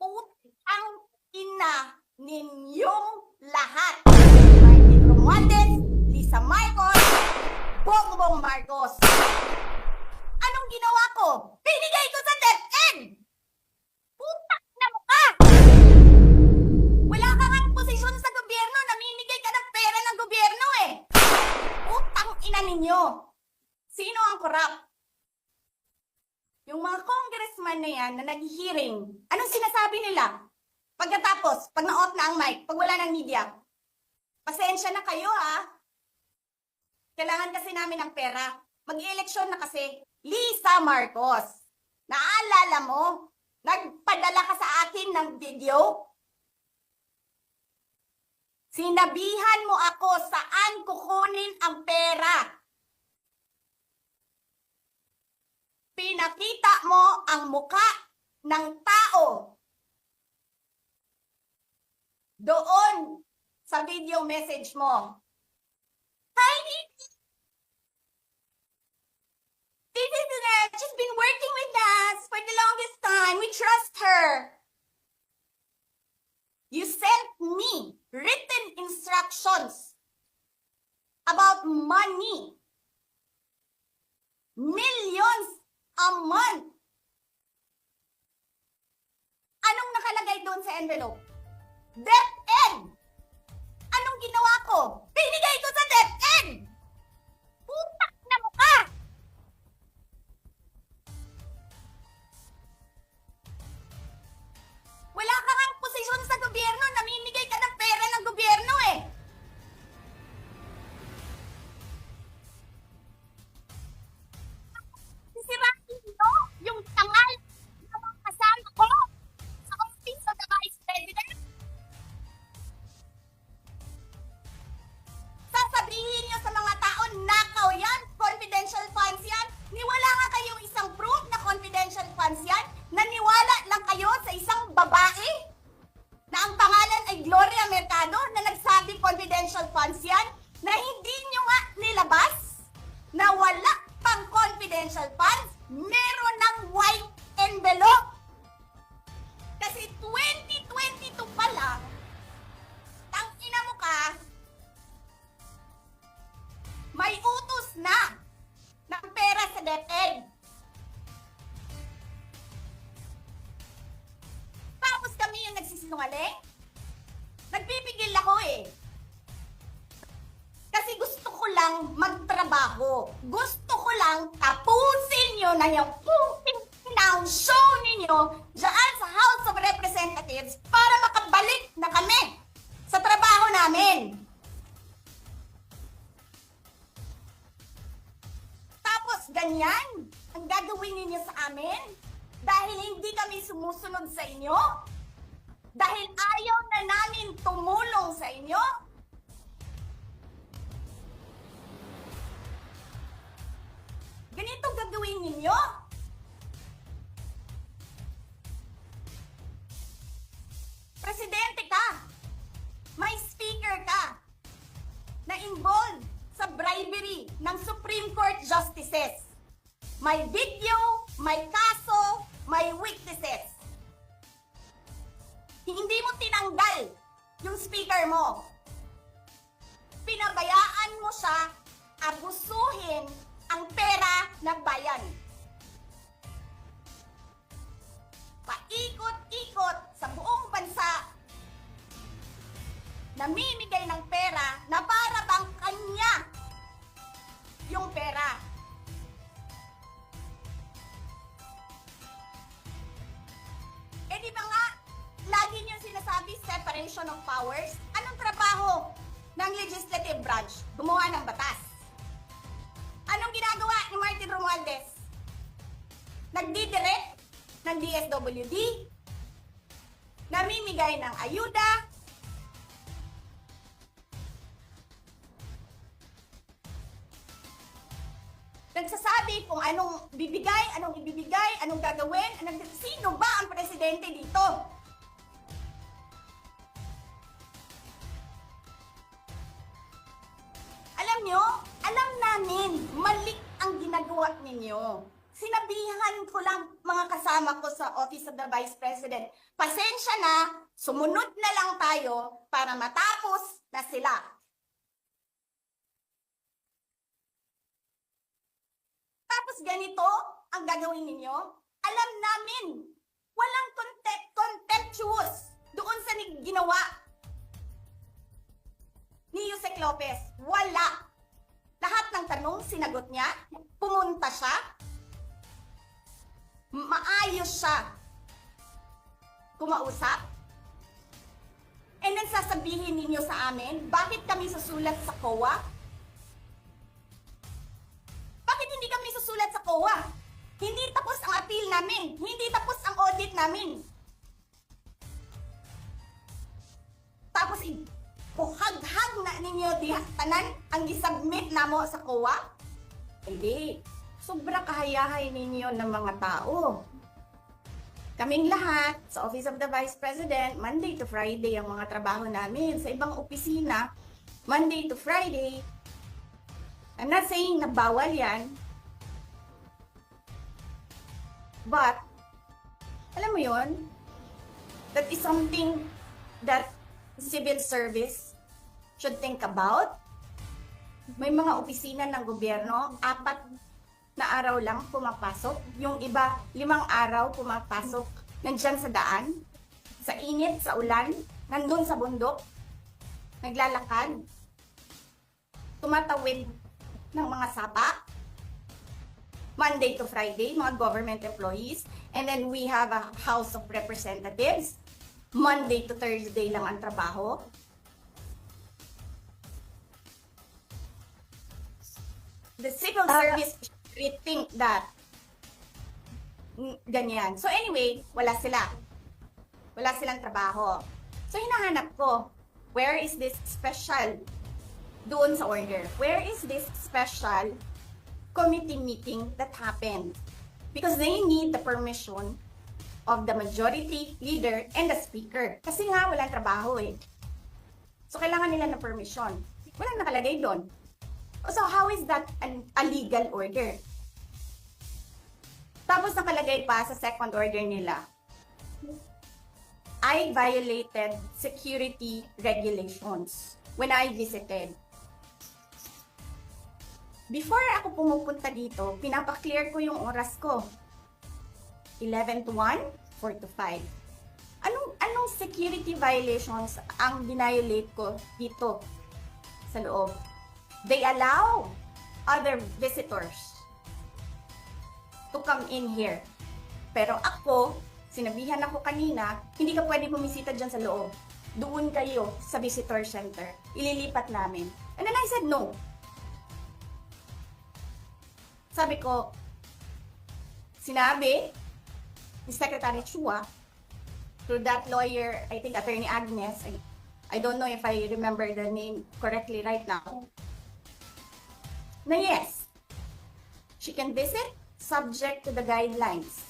putang ina ninyong lahat. Martin Romualdez, Lisa Marcos, Bongbong Marcos. Anong ginawa ko? Binigay ko sa DepEd! Putak na mukha! Wala ka nga posisyon sa gobyerno, namimigay ka ng pera ng gobyerno eh! Putang ina ninyo! Sino ang korap? Yung mga congressman na yan na nag-hearing, anong sinasabi nila? Pagkatapos, pag na-off na ang mic, pag wala ng media, pasensya na kayo ha. Kailangan kasi namin ng pera. Mag-eleksyon na kasi. Lisa Marcos, naalala mo? Nagpadala ka sa akin ng video? Sinabihan mo ako saan kukunin ang pera. Pinakita mo ang muka ng tao. Doon sa video message mo. Hi, Nikki. This is Annette. She's been working with us for the longest time. We trust her. You sent me written instructions about money. Millions a month. Anong nakalagay doon sa envelope? DepEd! Sa inyo? Dahil ayaw na namin tumulong sa inyo? Ganito gagawin ninyo? Presidente ka! May speaker ka! Na involved sa bribery ng Supreme Court justices. May video, may kaso, may witnesses. Tinanggal yung speaker mo. Pinabayaan mo siya abusuhin ang pera ng bayan. Paikot-ikot sa buong bansa namimigay ng pera DSWD, namimigay ng ayuda, nagsasabi kung anong bibigay, anong ibibigay, anong gagawin, anong, sino ba ang presidente dito? Alam nyo, alam namin, mali ang ginagawa ninyo. Sinabihan ko lang mga kasama ko sa Office of the Vice President, pasensya na, sumunod na lang tayo para matapos na sila. Tapos ganito ang gagawin ninyo? Alam namin, walang contempt, contemptuous doon sa ginawa ni Yusek Lopez. Wala. Lahat ng tanong, sinagot niya. Pumunta siya. Maayos siya. Kumausap. And then sasabihin ninyo sa amin, bakit kami susulat sa COA? Bakit hindi kami susulat sa COA? Hindi tapos ang appeal namin. Hindi tapos ang audit namin. Tapos, i- buhag-hag na ninyo diha tanan ang isubmit namo sa COA? Hindi. Sobra kahayahay ninyo ng mga tao. Kaming lahat, sa Office of the Vice President, Monday to Friday ang mga trabaho namin. Sa ibang opisina, Monday to Friday. I'm not saying na bawal yan. But, alam mo yon that is something that civil service should think about. May mga opisina ng gobyerno, apat na araw lang pumapasok. Yung iba, limang araw pumapasok. Nandyan sa daan, sa init, sa ulan, nandun sa bundok, naglalakad, tumatawid ng mga sapa, Monday to Friday, mga government employees. And then we have a House of Representatives. Monday to Thursday lang ang trabaho. The civil Ah. service should think that ganyan. So anyway, wala sila. Wala silang trabaho. So hinahanap ko, where is this special doon sa order? Where is this special committee meeting that happened? Because they need the permission of the majority leader and the speaker. Kasi nga, walang trabaho eh. So, kailangan nila ng permission. Walang nakalagay doon. So, how is that an, a legal order? Tapos nakalagay pa sa second order nila, I violated security regulations when I visited. Before ako pumupunta dito, pinapa-clear ko yung oras ko. 11 to 1, 4 to 5. Anong, anong security violations ang binayolate ko dito sa loob? They allow other visitors to come in here. Pero ako, sinabihan ako kanina, hindi ka pwede bumisita dyan sa loob. Doon kayo sa visitor center. Ililipat namin. And then I said no. Sabi ko, sinabi ni Secretary Chua through that lawyer, I think Attorney Agnes, I, I don't know if I remember the name correctly right now, na yes, she can visit subject to the guidelines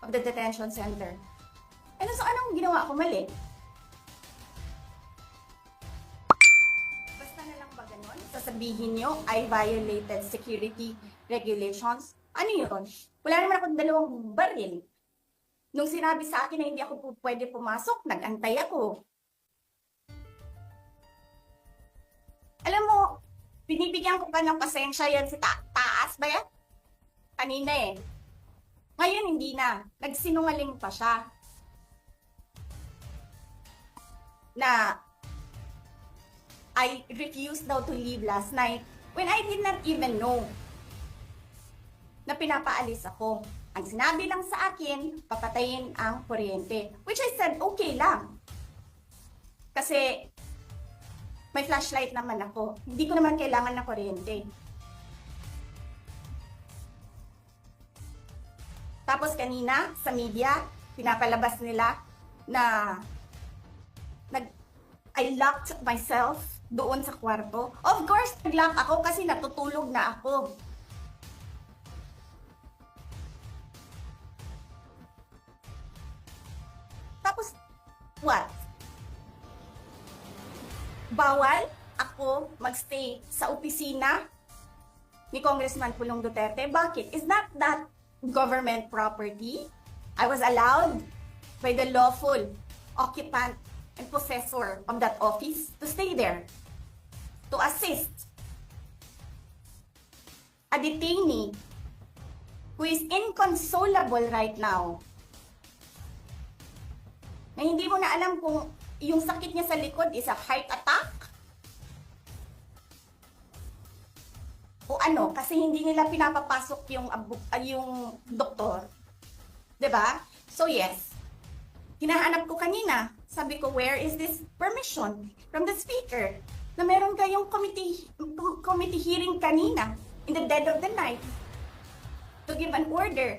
of the detention center. And so anong ginawa ko mali? Basta na lang ba ganun? Sasabihin nyo, I violated security regulations. Ano yun? Wala naman akong dalawang baril. Nung sinabi sa akin na hindi ako po pwede pumasok, nag-antay ako. Alam mo, binibigyan ko pa ng pasensya yan si ta- taas ba yan? Kanina eh. Ngayon hindi na. Nagsinungaling pa siya. Na I refused daw to leave last night when I did not even know na pinapaalis ako. Ang sinabi lang sa akin, papatayin ang kuryente. Which I said, okay lang. Kasi may flashlight naman ako. Hindi ko naman kailangan ng kuryente. Tapos kanina, sa media, pinapalabas nila na nag I locked myself doon sa kwarto. Of course, nag-lock ako kasi natutulog na ako. Tapos, what? Bawal ako magstay sa opisina ni Congressman Pulong Duterte. Bakit? Is not that government property. I was allowed by the lawful occupant and possessor of that office to stay there to assist a detainee who is inconsolable right now na hindi mo na alam kung yung sakit niya sa likod is a heart attack o ano kasi hindi nila pinapapasok yung ah, yung doktor. 'di ba? So yes. Hinahanap ko kanina. Sabi ko where is this permission from the speaker na meron kayong committee committee hearing kanina in the dead of the night to give an order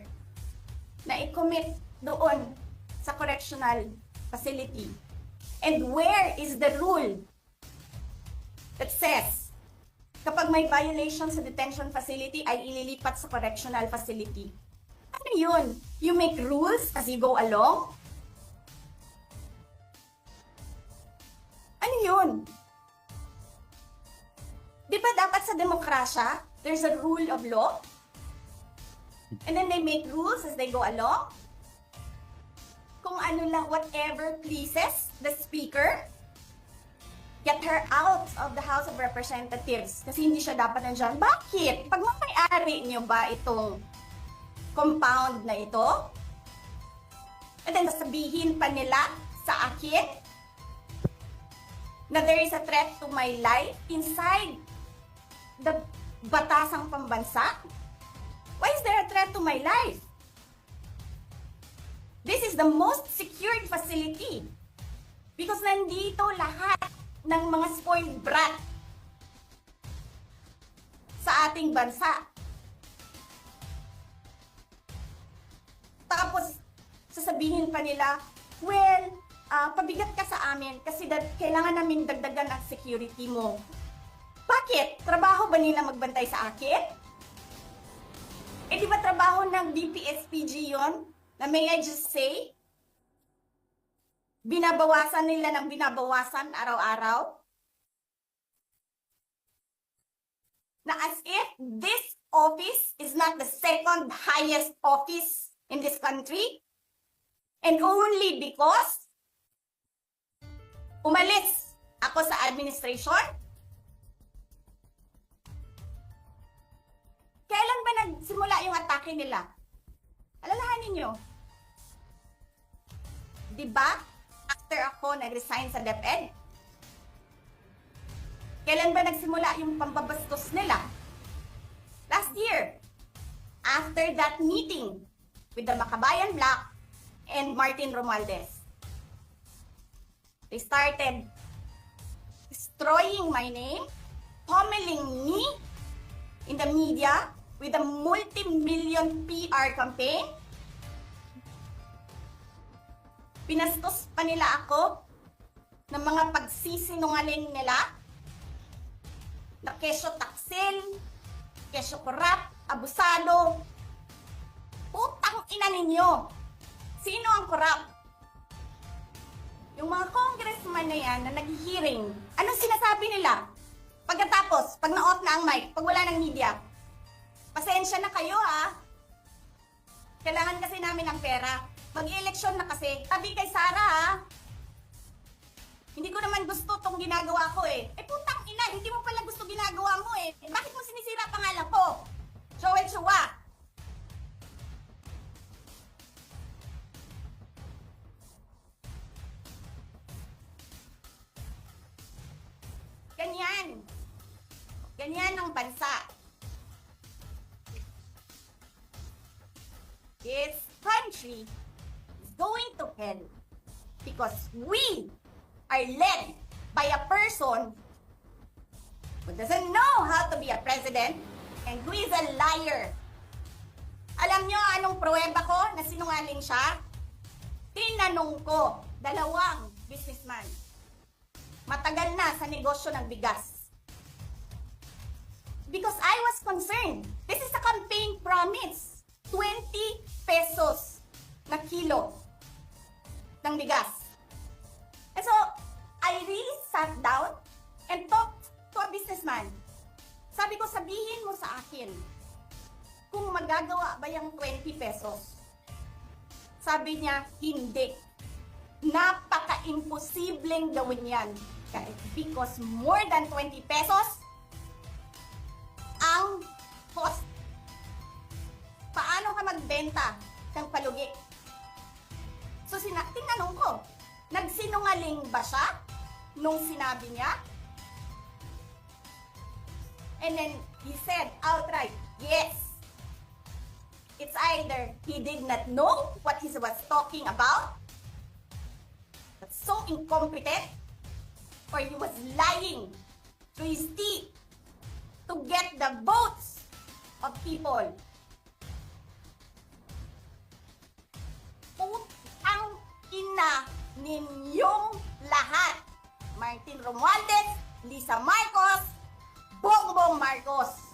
na i-commit doon sa correctional facility. And where is the rule that says kapag may violation sa detention facility ay ililipat sa correctional facility? Ano yun? You make rules as you go along? Ano yun? Di ba dapat sa demokrasya, there's a rule of law? And then they make rules as they go along? Kung ano lang, whatever pleases the speaker, get her out of the House of Representatives. Kasi hindi siya dapat nandyan. Bakit? Pag may-ari niyo ba itong compound na ito? And then sasabihin pa nila sa akin na there is a threat to my life inside the batasang pambansa? Why is there a threat to my life? This is the most secured facility because nandito lahat ng mga spoiled brat sa ating bansa. Tapos, sasabihin pa nila, well, ah, pabigat ka sa amin kasi kailangan namin dagdagan ang security mo. Bakit? Trabaho ba nila magbantay sa akin? Eh di ba trabaho ng DPSPG yon? Na may I just say? Binabawasan nila ng binabawasan araw-araw? Na as if this office is not the second highest office in this country? And only because umalis ako sa administration? Kailan ba nagsimula yung atake nila? Alalahanin nyo. Di ba? After ako nag-resign sa DepEd, kailan ba nagsimula yung pambabastos nila? Last year. After that meeting with the Makabayan Black and Martin Romualdez. They started destroying my name, pummeling me in the media, with a multi-million PR campaign. Pinastos pa nila ako ng mga pagsisinungaling nila na kesyo taksil, kesyo korap, abusado. Putang ina ninyo! Sino ang korap? Yung mga congressman na yan na nag-hearing, anong sinasabi nila? Pagkatapos, pag na-off na ang mic, pag wala ng media, Pasensya na kayo ha. Kailangan kasi namin ng pera. Mag-eleksyon na kasi. Tabi kay Sara ha. Hindi ko naman gusto tong ginagawa ko eh. Eh putang ina, hindi mo pala gusto ginagawa mo eh. bakit mo sinisira pangalan ko? Joel Chua. Ganyan. Ganyan ang bansa. this country going to hell because we are led by a person who doesn't know how to be a president and who is a liar. Alam nyo anong pruweba ko na sinungaling siya? Tinanong ko, dalawang businessman. Matagal na sa negosyo ng bigas. Because I was concerned. This is a campaign promise. 20 pesos na kilo ng bigas. And so, I really sat down and talked to a businessman. Sabi ko, sabihin mo sa akin, kung magagawa ba yung 20 pesos. Sabi niya, hindi. Napaka-imposibleng gawin yan. Because more than 20 pesos ang cost. Paano ka magbenta ng palugi? So, sina tinanong ko, nagsinungaling ba siya nung sinabi niya? And then he said outright, yes. It's either he did not know what he was talking about, that's so incompetent, or he was lying to his teeth to get the votes of people. Ina ninyong lahat. Martin Romualdez, Lisa Marcos, Bongbong Marcos.